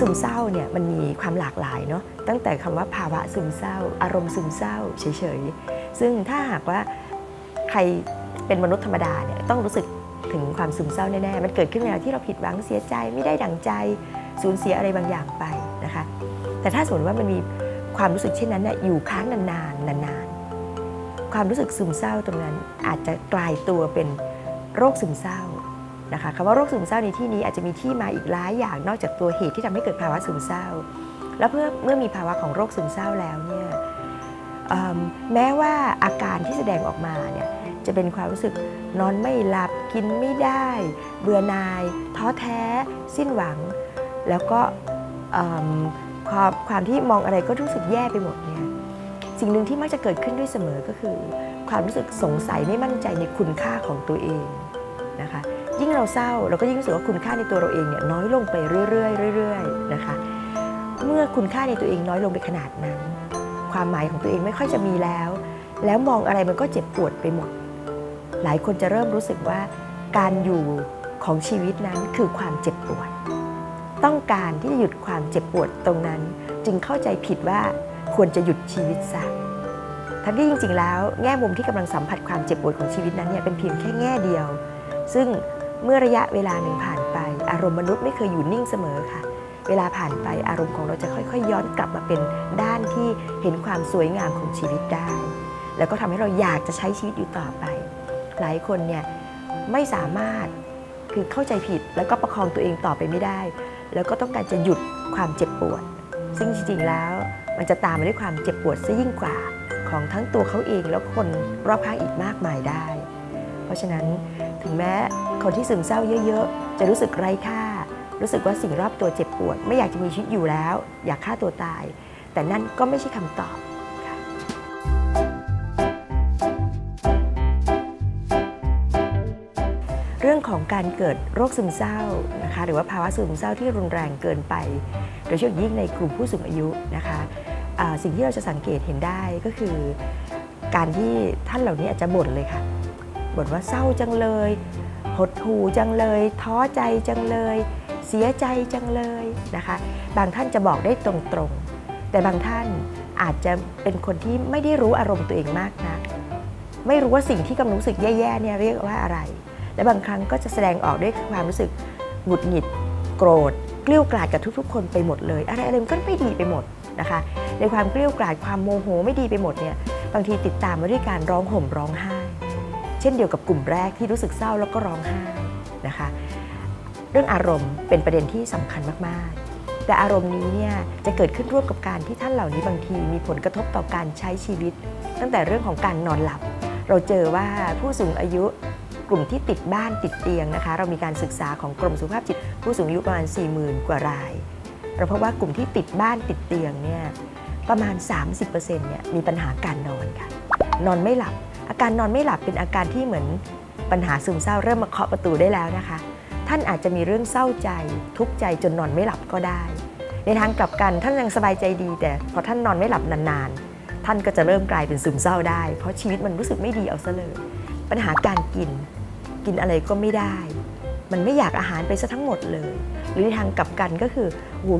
ซึมเศร้าเนี่ยมันมีความหลากหลายเนาะตั้งแต่คำว่าภาวะซึมเศร้า อารมณ์ซึมเศร้าเฉยๆ ซึ่งถ้าหากว่าใครเป็นมนุษย์ธรรมดาเนี่ยต้องรู้สึกถึงความซึมเศร้าแน่ๆ มันเกิดขึ้นเวลาที่เราผิดหวังเสียใจไม่ได้ดั่งใจสูญเสียอะไรบางอย่างไปนะคะ แต่ถ้าสมมติว่ามันมีความรู้สึกเช่นนั้นเนี่ยอยู่ค้างนานๆนานๆ ความรู้สึกซึมเศร้าตรงนั้นอาจจะกลายตัวเป็นโรคซึมเศร้า นะคะคำว่าโรคซึมเศร้าในที่นี้อาจจะมีที่มาอีกหลายอย่างนอกจากตัวเหตุที่ทำให้เกิดภาวะซึมเศร้า แล้วเพื่อเมื่อมีภาวะของโรคซึมเศร้าแล้วเนี่ยแม้ว่าอาการที่แสดงออกมาเนี่ยจะเป็นความรู้สึกนอนไม่หลับกินไม่ได้ เบื่อหน่าย ท้อแท้ สิ้นหวัง แล้วก็ความความที่มองอะไรก็รู้สึกแย่ไปหมดเนี่ยสิ่งหนึ่งที่มักจะเกิดขึ้นด้วยเสมอก็คือ ความรู้สึกสงสัยไม่มั่นใจในคุณค่าของตัวเองนะคะ ยิ่งเราเศร้าเราก็ยิ่งรู้สึกว่าคุณค่าในตัวเราเองเนี่ยน้อยลงไปเรื่อยๆเรื่อยๆนะคะ เมื่อคุณค่าในตัวเองน้อยลงไปขนาดนั้น ความหมายของตัวเองไม่ค่อยจะมีแล้ว แล้วมองอะไรมันก็เจ็บปวดไปหมด หลายคนจะเริ่มรู้สึกว่า การอยู่ของชีวิตนั้นคือความเจ็บปวด ต้องการที่จะหยุดความเจ็บปวดตรงนั้น จึงเข้าใจผิดว่าควรจะหยุดชีวิตซะทั้งที่จริงๆ แล้วแง่มุมที่กำลังสัมผัสความเจ็บปวดของชีวิตนั้นเนี่ยเป็นเพียงแค่แง่เดียว ซึ่ง เมื่อระยะเวลาหนึ่งผ่านไป อารมณ์มนุษย์ไม่เคยอยู่นิ่งเสมอค่ะ เวลาผ่านไปอารมณ์ของเราจะค่อยๆ ย้อนกลับมาเป็นด้านที่เห็นความสวยงามของชีวิตได้ แล้วก็ทำให้เราอยากจะใช้ชีวิตอยู่ต่อไป หลายคนเนี่ยไม่สามารถคือเข้าใจผิดแล้วก็ประคองตัวเองต่อไปไม่ได้ แล้วก็ต้องการจะหยุดความเจ็บปวด ซึ่งจริงๆแล้วมันจะตามมาด้วยความเจ็บปวดซะยิ่งกว่า ของทั้งตัวเขาเองแล้วคนรอบข้างอีกมากมายได้ ราะฉะนั้นถึงแม้คนที่ซึมเศร้าเยอะ ๆ จะรู้สึกไร้ค่า รู้สึกว่าสิ่งรอบตัวเจ็บปวด ไม่อยากจะมีชีวิตอยู่แล้ว อยากฆ่าตัวตาย แต่นั่นก็ไม่ใช่คำตอบเรื่องของการเกิดโรคซึมเศร้านะคะหรือว่าภาวะซึมเศร้าที่รุนแรงเกินไป โดยเฉพาะยิ่งในกลุ่มผู้สูงอายุนะคะสิ่งที่เราจะสังเกตเห็นได้ก็คือ การที่ท่านเหล่านี้อาจจะบ่นเลยค่ะ บ่นว่าเศร้าจังเลย หดหู่จังเลย ท้อใจจังเลย เสียใจจังเลยนะคะ บางท่านจะบอกได้ตรงๆ แต่บางท่านอาจจะเป็นคนที่ไม่ได้รู้อารมณ์ตัวเองมากนะไม่รู้ว่าสิ่งที่กำลังรู้สึกแย่ๆเนี่ยเรียกว่าอะไร และบางครั้งก็จะแสดงออกด้วยความรู้สึกหงุดหงิด โกรธ เกลี้ยวกล่อดกับทุกๆ คนไปหมดเลย อะไรอะไรมันก็ไม่ดีไปหมดนะคะ ในความเกลี้ยวกล่อดความโมโหไม่ดีไปหมดเนี่ย บางทีติดตามมาด้วยการร้องห่มร้องไห้ เช่นเดียวกับกลุ่มแรกที่รู้สึกเศร้าแล้วก็ร้องไห้นะคะ เรื่องอารมณ์เป็นประเด็นที่สำคัญมาก ๆ แต่อารมณ์นี้เนี่ยจะเกิดขึ้นร่วมกับการที่ท่านเหล่านี้บางทีมีผลกระทบต่อการใช้ชีวิต ตั้งแต่เรื่องของการนอนหลับ เราเจอว่าผู้สูงอายุกลุ่มที่ติดบ้านติดเตียงนะคะ เรามีการศึกษาของกรมสุขภาพจิต ผู้สูงอายุประมาณ 40,000 กว่าราย เราพบว่ากลุ่มที่ติดบ้านติดเตียงเนี่ยประมาณ 30%เนี่ยมีปัญหาการนอนค่ะ นอนไม่หลับ อาการนอนไม่หลับเป็นอาการที่เหมือนปัญหาซึมเศร้าเริ่มมาเคาะประตูได้แล้วนะคะ ท่านอาจจะมีเรื่องเศร้าใจ ทุกข์ใจจนนอนไม่หลับก็ได้ ในทางกลับกันท่านยังสบายใจดี แต่พอท่านนอนไม่หลับนานๆ ท่านก็จะเริ่มกลายเป็นซึมเศร้าได้ เพราะชีวิตมันรู้สึกไม่ดีเอาซะเลยปัญหาการกิน กินอะไรก็ไม่ได้ มันไม่อยากอาหารไปซะทั้งหมดเลย หรือในทางกลับกันก็คือโห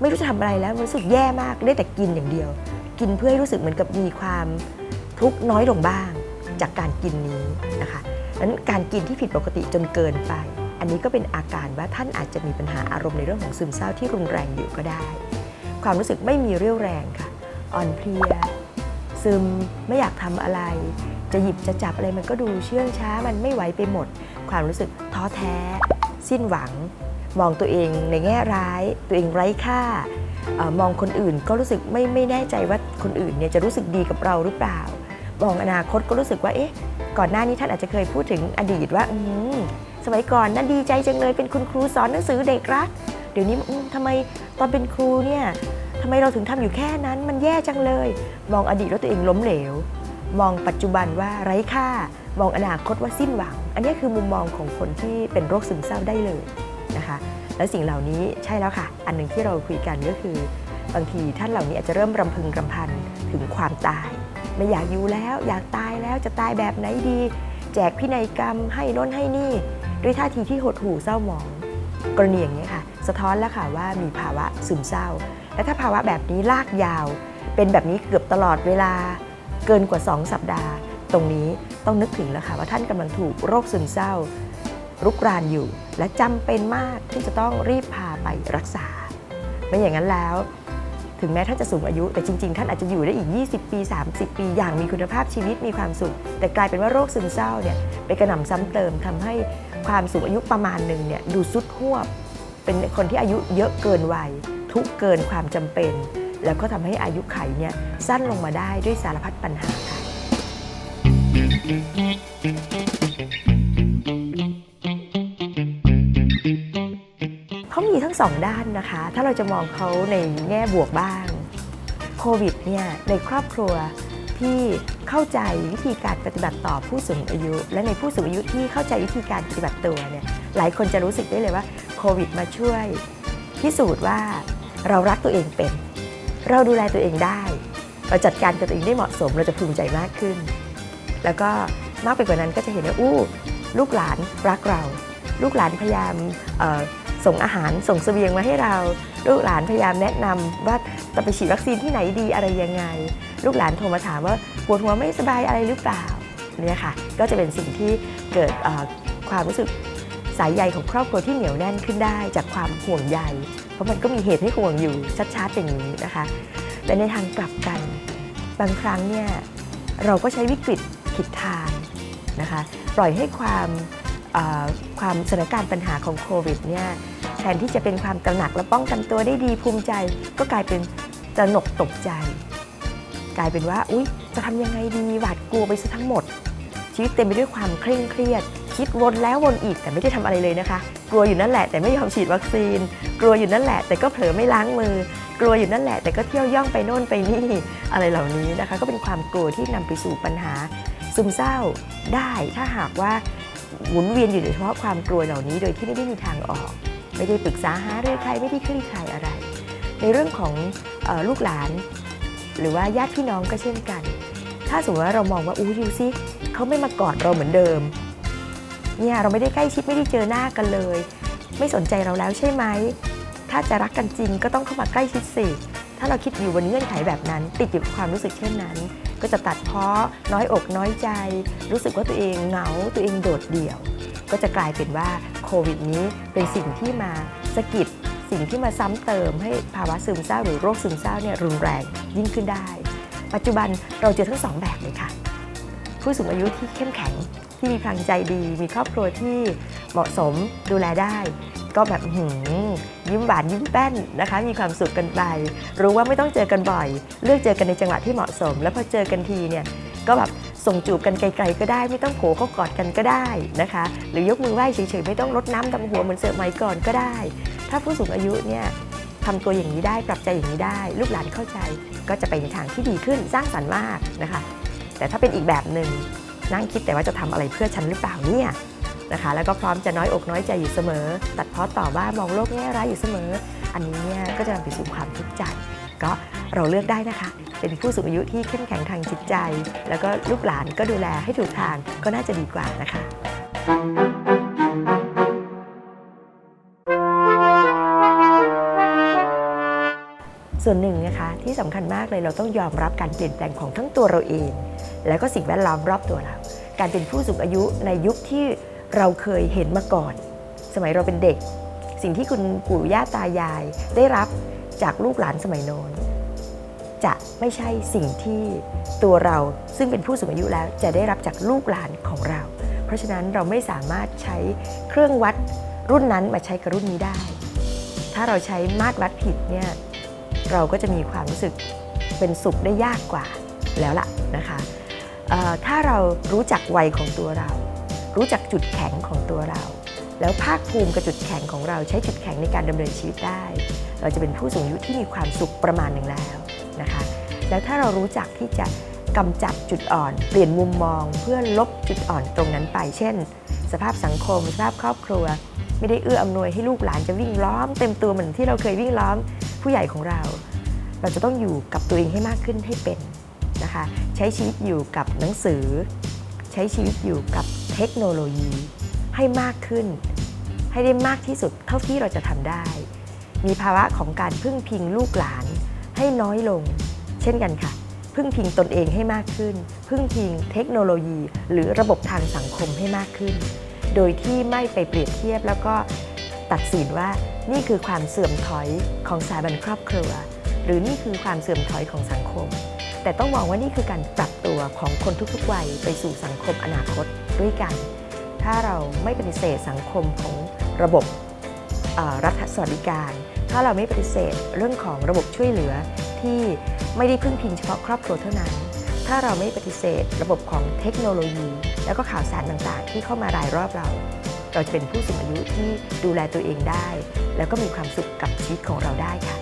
ไม่รู้จะทำอะไรแล้วรู้สึกแย่มากได้แต่กินอย่างเดียว กินเพื่อให้รู้สึกเหมือนกับมีความทุกข์น้อยลงบ้าง จากการกินนี้นะคะนั้นการกินที่ผิดปกติจนเกินไป อันนี้ก็เป็นอาการว่าท่านอาจจะมีปัญหาอารมณ์ในเรื่องของซึมเศร้าที่รุนแรงอยู่ก็ได้ ความรู้สึกไม่มีเรี่ยวแรงค่ะ อ่อนเพลีย ซึมไม่อยากทำอะไร จะหยิบจะจับอะไรมันก็ดูเชื่องช้ามันไม่ไหวไปหมด ความรู้สึกท้อแท้ สิ้นหวัง มองตัวเองในแง่ร้าย ตัวเองไร้ค่าอมองคนอื่นก็รู้สึกไม่ไม่แน่ใจว่าคนอื่นเนี่ยจะรู้สึกดีกับเราหรือเปล่า มองอนาคตก็รู้สึกว่าเอ๊ะก่อนหน้านี้ท่านอาจจะเคยพูดถึงอดีตว่าสมัยก่อนนั่นดีใจจังเลยเป็นคุณครูสอนหนังสือเด็กรัก เดี๋ยวนี้อืมทำไมตอนเป็นครูเนี่ยทำไมเราถึงทำอยู่แค่นั้นมันแย่จังเลย มองอดีตแล้วตัวเองล้มเหลว มองปัจจุบันว่าไร้ค่ามองอนาคตว่าสิ้นหวัง อันนี้คือมุมมองของคนที่เป็นโรคซึมเศร้าได้เลยนะคะ และสิ่งเหล่านี้ใช่แล้วค่ะ อันหนึ่งที่เราคุยกันก็คือ บางทีท่านเหล่านี้อาจจะเริ่มรำพึงรำพันถึงความตาย ไม่อยากอยู่แล้วอยากตายแล้วจะตายแบบไหนดี แจกพินัยกรรมให้น้นให้นี่ ด้วยท่าทีที่หดหู่เศร้าหมอง กรณีอย่างนี้ค่ะ สะท้อนแล้วค่ะว่ามีภาวะซึมเศร้า และถ้าภาวะแบบนี้ลากยาว เป็นแบบนี้เกือบตลอดเวลา เกินกว่า 2 สัปดาห์ ตรงนี้ต้องนึกถึงแล้วค่ะว่าท่านกำลังถูกโรคซึมเศร้ารุกรานอยู่ และจำเป็นมากที่จะต้องรีบพาไปรักษา ไม่อย่างนั้นแล้ว ถึงแม้ท่านจะสูงอายุ แต่จริง ๆ ท่านอาจจะอยู่ได้อีก 20 ปี 30 ปี อย่างมีคุณภาพชีวิตมีความสุข แต่กลายเป็นว่าโรคซึมเศร้าเนี่ยไปกระหน่ำซ้ำเติมทำให้ความสูงอายุประมาณหนึ่งเนี่ยดูสุดหวบ เป็นคนที่อายุเยอะเกินวัย ทุกเกินความจำเป็น แล้วก็ทำให้อายุไขเนี่ยสั้นลงมาได้ด้วยสารพัดปัญหาค่ะ สองด้านนะคะ ถ้าเราจะมองเขาในแง่บวกบ้างโควิดเนี่ยในครอบครัวที่เข้าใจวิธีการปฏิบัติต่อผู้สูงอายุ และในผู้สูงอายุที่เข้าใจวิธีการปฏิบัติตัวเนี่ยหลายคนจะรู้สึกได้เลยว่าโควิดมาช่วยพิสูจน์ว่าเรารักตัวเองเป็น เราดูแลตัวเองได้ เราจัดการกับตัวเองได้เหมาะสม เราจะภูมิใจมากขึ้น แล้วก็มากไปกว่านั้นก็จะเห็นว่าอู้ ลูกหลานรักเรา ลูกหลานพยายาม ส่งอาหารส่งเสบียงมาให้เรา ลูกหลานพยายามแนะนำว่าจะไปฉีดวัคซีนที่ไหนดีอะไรยังไง ลูกหลานโทรมาถามว่าปวดหัวไม่สบายอะไรหรือเปล่าเนี่ยค่ะก็จะเป็นสิ่งที่เกิดความรู้สึกสายใยของครอบครัวที่เหนียวแน่นขึ้นได้ จากความห่วงใย เพราะมันก็มีเหตุให้ห่วงอยู่ชัดๆอย่างนี้นะคะ แต่ในทางกลับกัน บางครั้งเนี่ยเราก็ใช้วิกฤตผิดทางนะคะ ปล่อยให้ความ ความสถานการณ์ปัญหาของโควิดเนี่ยแทนที่จะเป็นความตระหนักและป้องกันตัวได้ดีภูมิใจ ก็กลายเป็นตระหนกตกใจ กลายเป็นว่าอุ๊ยจะทำยังไงดีหวาดกลัวไปซะทั้งหมด ชีวิตเต็มไปด้วยความเคร่งเครียด คิดวนแล้ววนอีกแต่ไม่ได้ทำอะไรเลยนะคะ กลัวอยู่นั่นแหละแต่ไม่ยอมฉีดวัคซีน กลัวอยู่นั่นแหละ แต่ก็เผลอไม่ล้างมือ กลัวอยู่นั่นแหละ แต่ก็เที่ยวย่องไปโน่นไปนี่อะไรเหล่านี้นะคะ ก็เป็นความกลัวที่นำไปสู่ปัญหาซึมเศร้าได้ถ้าหากว่า หมุนเวียนอยู่เฉพาะความกลัวเหล่านี้ โดยที่ไม่ได้มีทางออก ไม่ได้ปรึกษาหารือใครไม่ได้คลี่คลายอะไร ในเรื่องของออลูกหลาน หรือว่าญาติพี่น้องก็เช่นกัน ถ้าสมมติว่าเรามองว่าอู้ดูซิเขาไม่มากอดเราเหมือนเดิมเนี่ยเราไม่ได้ใกล้ชิดไม่ได้เจอหน้ากันเลย ไม่สนใจเราแล้วใช่ไหมถ้าจะรักกันจริงก็ต้องเข้ามาใกล้ชิดสิถ้าเราคิดอยู่บนเงื่อนไขแบบนั้น ติดอยู่กับความรู้สึกเช่นนั้น ก็จะตัดเพ้อน้อยอกน้อยใจ รู้สึกว่าตัวเองเหงาตัวเองโดดเดี่ยว ก็จะกลายเป็นว่าโควิดนี้เป็นสิ่งที่มาสะกิดสิ่งที่มาซ้ำเติมให้ภาวะซึมเศร้าหรือโรคซึมเศร้าเนี่ยรุนแรงยิ่งขึ้นได้ ปัจจุบันเราเจอทั้งสองแบบเลยค่ะ ผู้สูงอายุที่เข้มแข็งที่มีพลังใจดี มีครอบครัวที่เหมาะสมดูแลได้ ก็แบบหือยิ้มหวานยิ้มแป้นนะคะ มีความสุขกันไป รู้ว่าไม่ต้องเจอกันบ่อย เลือกเจอกันในจังหวะที่เหมาะสม แล้วพอเจอกันทีเนี่ยก็แบบส่งจูบกันไกลๆก็ได้ ไม่ต้องโผล่เข้ากอดกันก็ได้นะคะ หรือยกมือไหว้เฉยๆไม่ต้องรดน้ำดำหัวเหมือนเสิร์ฟไม้ก่อนก็ได้ ถ้าผู้สูงอายุเนี่ยทำตัวอย่างนี้ได้ปรับใจอย่างนี้ได้ ลูกหลานเข้าใจก็จะไปในทางที่ดีขึ้นสร้างสรรค์มากนะคะ แต่ถ้าเป็นอีกแบบหนึ่งนั่งคิดแต่ว่าจะทำอะไรเพื่อฉันหรือเปล่าเนี่ย นะคะแล้วก็พร้อมจะน้อยอกน้อยใจอยู่เสมอ ตัดเพ้อต่อว่ามองโลกแง่ร้ายอยู่เสมอ อันนี้เนี่ยก็จะนำไปสู่ความทุกข์ใจ ก็เราเลือกได้นะคะ เป็นผู้สูงอายุที่เข้มแข็งทางจิตใจ แล้วก็ลูกหลานก็ดูแลให้ถูกทางก็น่าจะดีกว่านะคะ ส่วนหนึ่งนะคะที่สำคัญมากเลยเราต้องยอมรับการเปลี่ยนแปลงของทั้งตัวเราเอง แล้วก็สิ่งแวดล้อมรอบตัวเรา การเป็นผู้สูงอายุในยุคที่ เราเคยเห็นมาก่อน สมัยเราเป็นเด็ก สิ่งที่คุณปู่ย่าตายายได้รับจากลูกหลานสมัยโน้นจะไม่ใช่สิ่งที่ตัวเราซึ่งเป็นผู้สูงอายุแล้วจะได้รับจากลูกหลานของเรา เพราะฉะนั้นเราไม่สามารถใช้เครื่องวัดรุ่นนั้นมาใช้กับรุ่นนี้ได้ ถ้าเราใช้มาตรวัดผิดเนี่ยเราก็จะมีความรู้สึกเป็นสุขได้ยากกว่าแล้วล่ะนะคะถ้าเรารู้จักวัยของตัวเรา รู้จักจุดแข็งของตัวเรา แล้วภาคภูมิกับจุดแข็งของเราใช้จุดแข็งในการดำเนินชีวิตได้ เราจะเป็นผู้สูงอายุที่มีความสุขประมาณหนึ่งแล้วนะคะแล้วถ้าเรารู้จักที่จะกำจัดจุดอ่อน เปลี่ยนมุมมอง เพื่อลบจุดอ่อนตรงนั้นไป เช่น สภาพสังคม สภาพครอบครัว ไม่ได้เอื้ออำนวยให้ลูกหลานจะวิ่งล้อม เต็มตัวเหมือนที่เราเคยวิ่งล้อมผู้ใหญ่ของเรา เราจะต้องอยู่กับตัวเองให้มากขึ้นให้เป็นนะคะ ใช้ชีวิตอยู่กับหนังสือ ใช้ชีวิตอยู่กับ เทคโนโลยีให้มากขึ้น ให้ได้มากที่สุดเท่าที่เราจะทำได้ มีภาวะของการพึ่งพิงลูกหลาน ให้น้อยลง เช่นกันค่ะ พึ่งพิงตนเองให้มากขึ้น พึ่งพิงเทคโนโลยี หรือระบบทางสังคมให้มากขึ้น โดยที่ไม่ไปเปรียบเทียบแล้วก็ตัดสินว่านี่คือความเสื่อมถอยของสถาบันครอบครัว หรือนี่คือความเสื่อมถอยของสังคม แต่ต้องมองว่านี่คือการปรับตัวของคนทุกๆวัยไปสู่สังคมอนาคต ด้วยกัน ถ้าเราไม่ปฏิเสธสังคมของระบบรัฐสวัสดิการ ถ้าเราไม่ปฏิเสธเรื่องของระบบช่วยเหลือที่ไม่ได้พึ่งพิงเฉพาะครอบครัวเท่านั้น ถ้าเราไม่ปฏิเสธระบบของเทคโนโลยี แล้วก็ข่าวสารต่างๆ ที่เข้ามารายรอบเรา เราจะเป็นผู้สูงอายุที่ดูแลตัวเองได้ แล้วก็มีความสุขกับชีวิตของเราได้ค่ะ